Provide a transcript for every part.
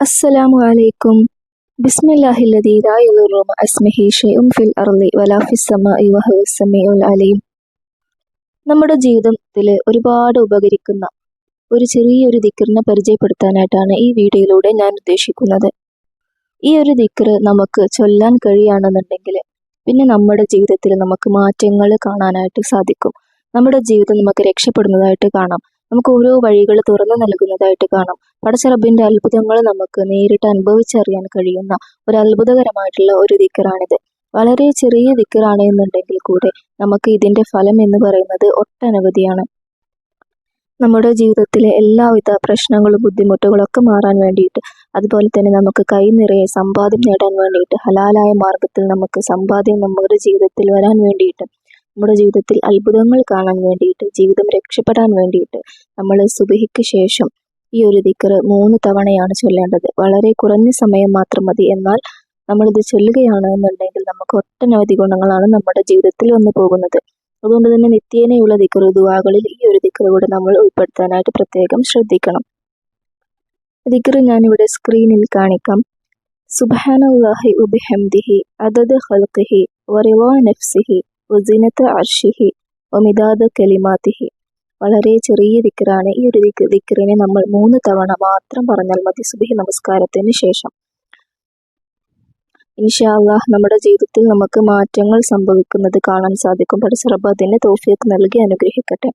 അസ്സലാമു അലൈക്കും. ഇസ്മിഹി ഫിൽ നമ്മുടെ ജീവിതത്തിൽ ഒരുപാട് ഉപകരിക്കുന്ന ഒരു ചെറിയൊരു ദിക്കറിനെ പരിചയപ്പെടുത്താനായിട്ടാണ് ഈ വീഡിയോയിലൂടെ ഞാൻ ഉദ്ദേശിക്കുന്നത്. ഈ ഒരു ദിക്കർ നമുക്ക് ചൊല്ലാൻ കഴിയുകയാണെന്നുണ്ടെങ്കിൽ പിന്നെ നമ്മുടെ ജീവിതത്തിൽ നമുക്ക് മാറ്റങ്ങൾ കാണാനായിട്ട് സാധിക്കും. നമ്മുടെ ജീവിതം നമുക്ക് രക്ഷപ്പെടുന്നതായിട്ട് കാണാം. നമുക്ക് ഓരോ വഴികൾ തുറന്നു നൽകുന്നതായിട്ട് കാണാം. പടച്ചറബിന്റെ അത്ഭുതങ്ങൾ നമുക്ക് നേരിട്ട് അനുഭവിച്ചറിയാൻ കഴിയുന്ന ഒരു അത്ഭുതകരമായിട്ടുള്ള ഒരു ദിക്കറാണിത്. വളരെ ചെറിയ ദിക്കറാണ് എന്നുണ്ടെങ്കിൽ കൂടെ നമുക്ക് ഇതിന്റെ ഫലം എന്ന് പറയുന്നത് ഒട്ടനവധിയാണ്. നമ്മുടെ ജീവിതത്തിലെ എല്ലാവിധ പ്രശ്നങ്ങളും ബുദ്ധിമുട്ടുകളും ഒക്കെ മാറാൻ വേണ്ടിയിട്ട് അതുപോലെ തന്നെ നമുക്ക് കൈ നിറയെ സമ്പാദ്യം നേടാൻ വേണ്ടിയിട്ട് ഹലാലായ മാർഗത്തിൽ നമുക്ക് സമ്പാദ്യം നമ്മുടെ ജീവിതത്തിൽ വരാൻ വേണ്ടിയിട്ട് നമ്മുടെ ജീവിതത്തിൽ അത്ഭുതങ്ങൾ കാണാൻ വേണ്ടിയിട്ട് ജീവിതം രക്ഷപ്പെടാൻ വേണ്ടിയിട്ട് നമ്മൾ സുബഹിക്ക് ശേഷം ഈ ഒരു ദിക്കർ മൂന്ന് തവണയാണ് ചൊല്ലേണ്ടത്. വളരെ കുറഞ്ഞ സമയം മാത്രം മതി. എന്നാൽ നമ്മളിത് ചൊല്ലുകയാണ് എന്നുണ്ടെങ്കിൽ നമുക്ക് ഒട്ടനവധി ഗുണങ്ങളാണ് നമ്മുടെ ജീവിതത്തിൽ വന്നു പോകുന്നത്. അതുകൊണ്ട് തന്നെ നിത്യേനയുള്ള ദിക്കർ ദുവാകളിൽ ഈ ഒരു ദിക്കർ കൂടെ നമ്മൾ ഉൾപ്പെടുത്താനായിട്ട് പ്രത്യേകം ശ്രദ്ധിക്കണം. ദിക്കർ ഞാനിവിടെ സ്ക്രീനിൽ കാണിക്കാം. സുബാനുല്ലാഹി ഉബിഹംദിഹി അതത് ഹൽക്കിഹി വറിവാ നഫ്സിഹി വസിനത്ത് അർഷിഹി ഒമിതാദ കലിമാത്തിഹി. വളരെ ചെറിയ ദിക്കറാണ് ഈ ഒരു ദിക്ക് ദിക്കറിനെ നമ്മൾ മൂന്ന് തവണ മാത്രം പറഞ്ഞാൽ മതി സുബഹി നമസ്കാരത്തിന് ശേഷം. ഇൻഷാ അള്ളാഹ് നമ്മുടെ ജീവിതത്തിൽ നമുക്ക് മാറ്റങ്ങൾ സംഭവിക്കുന്നത് കാണാൻ സാധിക്കും. പഠിച്ചറബ് അതിന് തോഫിയൊക്കെ നൽകി അനുഗ്രഹിക്കട്ടെ.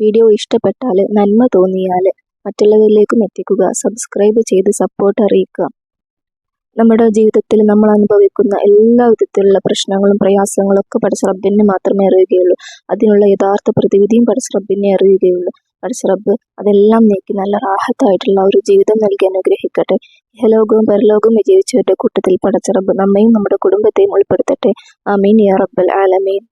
വീഡിയോ ഇഷ്ടപ്പെട്ടാൽ നന്മ തോന്നിയാൽ മറ്റുള്ളവരിലേക്കും എത്തിക്കുക സബ്സ്ക്രൈബ് ചെയ്ത് സപ്പോർട്ട് അറിയിക്കുക. നമ്മുടെ ജീവിതത്തിൽ നമ്മൾ അനുഭവിക്കുന്ന എല്ലാ വിധത്തിലുള്ള പ്രശ്നങ്ങളും പ്രയാസങ്ങളും ഒക്കെ പഠിച്ച മാത്രമേ അറിയുകയുള്ളൂ. അതിനുള്ള യഥാർത്ഥ പ്രതിവിധിയും പഠിച്ച അറിയുകയുള്ളൂ. പഠിച്ച അതെല്ലാം നീക്കി നല്ല റാഹത്തായിട്ടുള്ള ഒരു ജീവിതം നൽകി അനുഗ്രഹിക്കട്ടെ. ഇഹലോകവും പരലോകവും വിജയിച്ചവരുടെ കൂട്ടത്തിൽ പടച്ചറബ് നമ്മയും നമ്മുടെ കുടുംബത്തെയും ഉൾപ്പെടുത്തട്ടെ. അമീൻ യാ റബ്ബൽ ആലമീൻ.